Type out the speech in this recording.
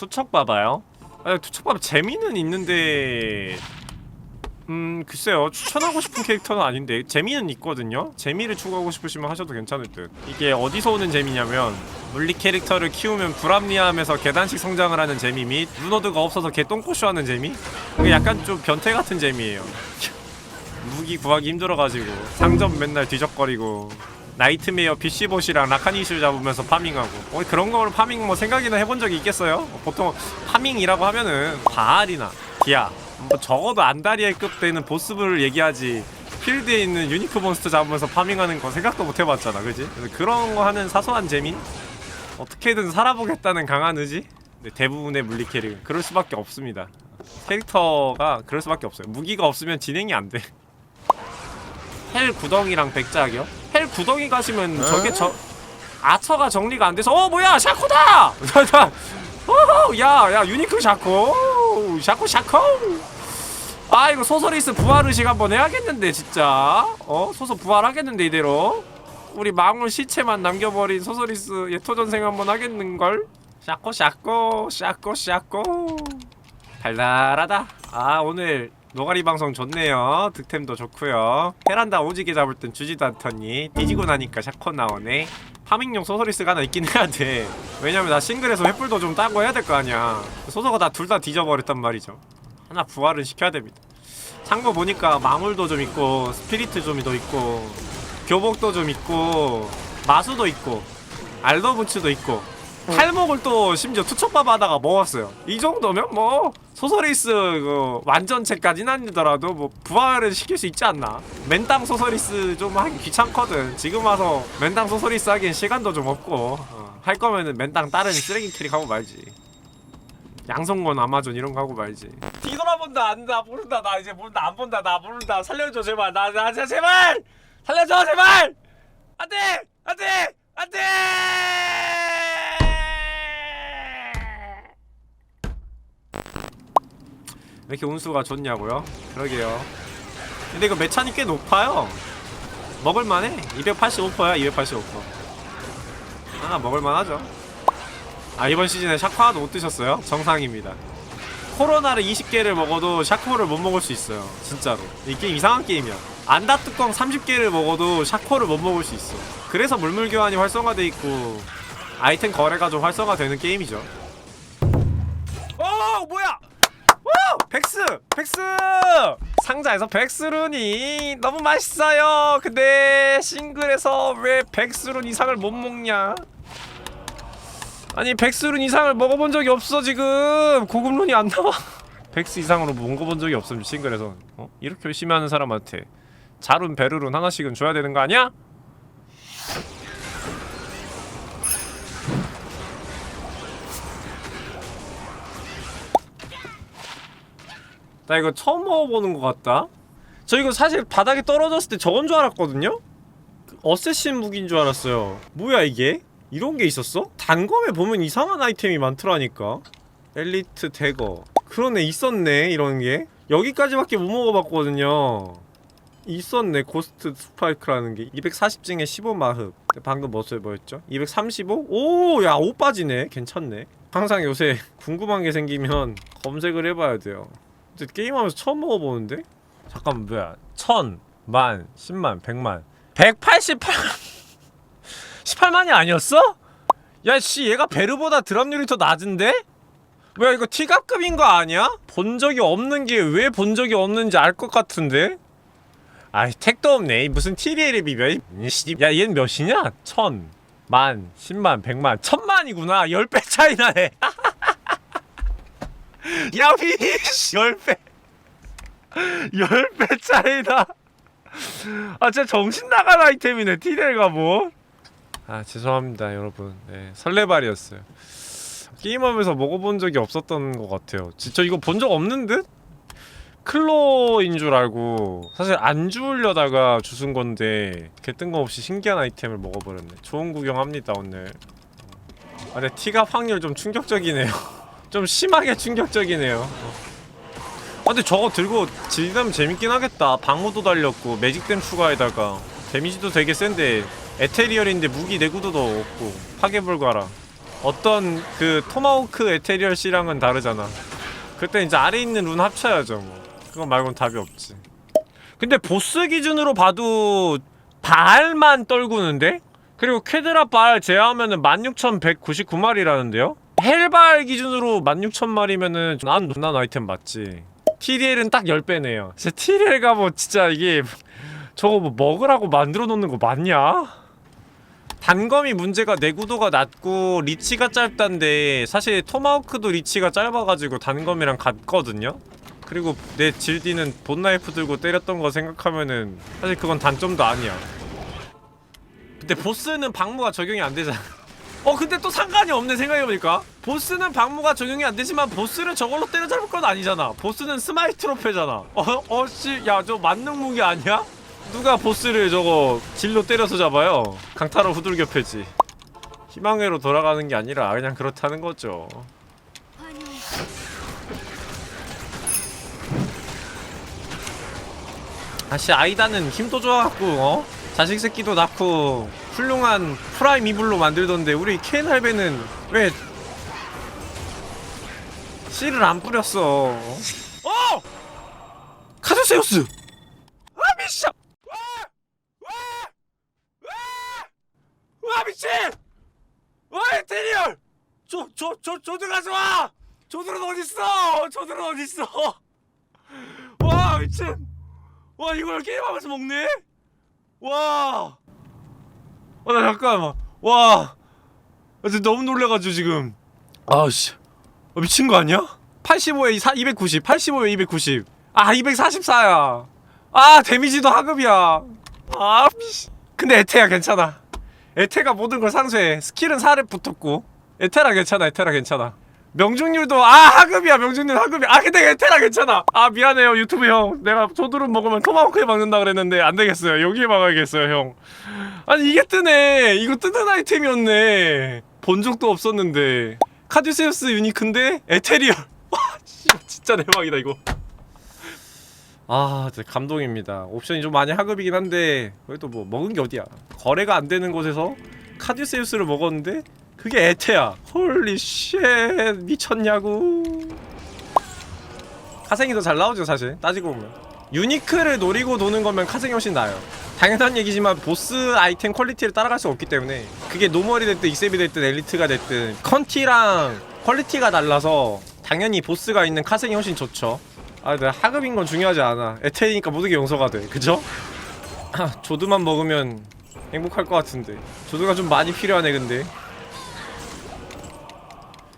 투척 봐봐요. 아, 투척 봐봐 재미는 있는데 음 글쎄요 추천하고 싶은 캐릭터는 아닌데 재미는 있거든요. 재미를 추구하고 싶으시면 하셔도 괜찮을 듯. 이게 어디서 오는 재미냐면 물리 캐릭터를 키우면 불합리함에서 계단식 성장을 하는 재미 및 루너드가 없어서 개 똥꼬쇼 하는 재미. 그게 약간 좀 변태 같은 재미예요. 무기 구하기 힘들어가지고 상점 맨날 뒤적거리고 나이트메어 PC봇이랑 라카니슈 잡으면서 파밍하고 뭐 그런 걸 파밍 뭐 생각이나 해본 적이 있겠어요? 보통 파밍이라고 하면은 바알이나 디아 뭐 적어도 안다리엘급 되는 보스를 얘기하지 필드에 있는 유니크 몬스터 잡으면서 파밍하는 거 생각도 못 해봤잖아 그지? 그런 거 하는 사소한 재미? 어떻게든 살아보겠다는 강한 의지? 근데 대부분의 물리 캐릭은 그럴 수밖에 없습니다 캐릭터가 그럴 수밖에 없어요 무기가 없으면 진행이 안돼 헬 구덩이랑 백작이요? 헬 구덩이 가시면 저게 저 아처가 정리가 안 돼서 어 뭐야 샤코다! 어허, 야, 야 유니크 샤코. 샤코 샤코. 아 이거 소설이스 부활 의식 한번 해야겠는데 진짜. 어 소설 부활하겠는데 이대로. 우리 망울 시체만 남겨버린 소설이스 예토전생 한번 하겠는걸? 샤코 샤코 샤코 샤코. 달달하다. 아 오늘 노가리 방송 좋네요. 득템도 좋고요. 헤란다 오지게 잡을 땐 주지도 않더니 뒤지고 나니까 샤코 나오네. 파밍용 소설리스가 하나 있긴 해야 돼. 왜냐면 나 싱글에서 횃불도 좀 따고 해야 될 거 아니야. 소서가 다 둘 다 뒤져버렸단 말이죠. 하나 부활은 시켜야 됩니다. 참고 보니까 마물도 좀 있고 스피리트 좀더 있고 교복도 좀 있고 마수도 있고 알더부츠도 있고 칼목을 또 심지어 투척밥 하다가 먹었어요. 이 정도면 뭐 소서리스 그 완전체까지는 아니더라도 뭐 부활을 시킬 수 있지 않나? 맨땅 소서리스 좀 하기 귀찮거든. 지금 와서 맨땅 소서리스 하기엔 시간도 좀 없고 어, 할 거면은 맨땅 다른 쓰레기 캐릭 하고 말지. 양성권 아마존 이런 거 하고 말지. 뒤돌아본다 안다 모른다 나 이제 모른다 안 본다 나 모른다 살려줘 제발 나 나 제발 살려줘 제발 안돼 안돼 안돼. 왜 이렇게 운수가 좋냐고요? 그러게요. 근데 이거 매찬이 꽤 높아요. 먹을만해. 285%야, 285%. 하나 먹을만하죠. 아 이번 시즌에 샤코 하나도 못 드셨어요? 정상입니다. 코로나를 20개를 먹어도 샤코를 못 먹을 수 있어요. 진짜로. 이 게임 이상한 게임이야. 안다 뚜껑 30개를 먹어도 샤코를 못 먹을 수 있어. 그래서 물물 교환이 활성화돼 있고 아이템 거래가 좀 활성화되는 게임이죠. 어 뭐야? 오! 백스! 백스! 상자에서 백스룬이 너무 맛있어요. 근데 싱글에서 왜 백스룬 이상을 못 먹냐? 아니 백스룬 이상을 먹어본 적이 없어 지금 고급룬이 안 나와. 백스 이상으로 먹어본 적이 없음 싱글에서. 어? 이렇게 열심히 하는 사람한테 자룬 베르룬 하나씩은 줘야 되는 거 아니야? 나 이거 처음 먹어보는 것 같다. 저 이거 사실 바닥에 떨어졌을 때 저건 줄 알았거든요? 그 어쌔신 무기인 줄 알았어요. 뭐야 이게? 이런 게 있었어? 단검에 보면 이상한 아이템이 많더라니까. 엘리트 대거. 그러네 있었네 이런 게. 여기까지밖에 못 먹어봤거든요. 있었네 고스트 스파이크라는 게 240징에 15마흡 방금 뭐 뭐였죠? 235? 오! 야 5 빠지네 괜찮네 항상 요새 궁금한 게 생기면 검색을 해봐야 돼요 근데 게임하면서 처음 먹어보는데? 잠깐만 뭐야 천, 만, 십만, 백만 188 18만이 아니었어? 야씨 얘가 베르보다 드랍률이 더 낮은데? 뭐야 이거 티갑급인 거 아니야? 본 적이 없는 게 왜 본 적이 없는지 알 것 같은데? 아이 택도 없네 무슨 TDL이 비벼. 야 얘는 몇이냐? 천, 만, 십만, 백만, 천만이구나 10배 차이 나네 야 비씨. 10배. 10배 차이나 아 진짜 정신 나간 아이템이네 TDL가 뭐? 아 죄송합니다 여러분. 네, 설레발이었어요. 게임하면서 먹어본 적이 없었던 것 같아요. 진짜 이거 본 적 없는 듯? 클로인 줄 알고 사실 안 주우려다가 주순 건데 개 뜬금없이 신기한 아이템을 먹어버렸네. 좋은 구경합니다 오늘. 아 근데 티갑 확률 좀 충격적이네요 좀 심하게 충격적이네요. 아 근데 저거 들고 질리면 재밌긴 하겠다. 방어도 달렸고 매직댐 추가에다가. 데미지도 되게 센데 에테리얼인데 무기 내구도도 없고 파괴불가라. 어떤 그 토마호크 에테리얼 C랑은 다르잖아. 그때 이제 아래 있는 룬 합쳐야죠 뭐. 그거 말고는 답이 없지. 근데 보스 기준으로 봐도 발만 떨구는데? 그리고 쾌드라 발 제외하면은 16,199마리라는데요? 헬발 기준으로 16,000마리면은 난난 아이템 맞지 TDL은 딱 10배네요 진짜 TDL가 뭐 진짜 이게 저거 뭐 먹으라고 만들어 놓는 거 맞냐? 단검이 문제가 내구도가 낮고 리치가 짧단데 사실 토마호크도 리치가 짧아가지고 단검이랑 같거든요? 그리고 내 질디는 본나이프 들고 때렸던 거 생각하면은 사실 그건 단점도 아니야 근데 보스는 방무가 적용이 안 되잖아 어 근데 또 상관이 없네 생각해보니까 보스는 방무가 적용이 안 되지만 보스를 저걸로 때려잡을 건 아니잖아 보스는 스마이트로 패잖아 어? 어씨 야 저 만능 무기 아니야? 누가 보스를 저거 질로 때려서 잡아요 강타로 후들겨 패지 희망회로 돌아가는 게 아니라 그냥 그렇다는 거죠 다시 아이다는 힘도 좋아갖고 어? 자식 새끼도 낳고 훌륭한 프라임 이블로 만들던데 우리 켄 할배는 왜 씨를 안 뿌렸어 어? 카드세우스 아 미쳐 와! 와! 와! 와 미친 와 에테리얼 저저저 저들 가져와 저들은 어딨어 저들은 어딨어 와 미친 와 이걸 게임하면서 먹네? 와. 아, 나 잠깐만. 와. 나 진짜 너무 놀래가지고 지금. 아씨. 아, 미친 거 아니야? 85에 4, 290, 85에 290. 아, 244야. 아, 데미지도 하급이야. 아, 씨. 근데 에테야 괜찮아. 에테가 모든 걸 상쇄해. 스킬은 4렙 붙었고. 에테라 괜찮아, 에테라 괜찮아. 명중률도 아 하급이야 명중률 하급이야 아 근데 에테라 괜찮아. 아 미안해요 유튜브 형. 내가 조드름 먹으면 토마호크에 막는다 그랬는데 안 되겠어요. 여기에 막아야겠어요 형. 아니 이게 뜨네. 이거 뜨는 아이템이었네. 본 적도 없었는데. 카듀세우스 유니크인데? 에테리얼. 와 씨, 진짜 대박이다 이거. 아 진짜 감동입니다. 옵션이 좀 많이 하급이긴 한데 그래도 뭐 먹은 게 어디야? 거래가 안 되는 곳에서 카듀세우스를 먹었는데 그게 에테야. 홀리 쉣 미쳤냐고. 카생이 더 잘 나오죠 사실. 따지고 보면. 유니크를 노리고 노는 거면 카생이 훨씬 나아요. 당연한 얘기지만 보스 아이템 퀄리티를 따라갈 수 없기 때문에 그게 노멀이 됐든 익셉이 됐든 엘리트가 됐든 컨티랑 퀄리티가 달라서 당연히 보스가 있는 카생이 훨씬 좋죠. 아 근데 하급인 건 중요하지 않아. 에테니까 모든 게 용서가 돼. 그죠? 아, 조드만 먹으면 행복할 것 같은데. 조드가 좀 많이 필요하네 근데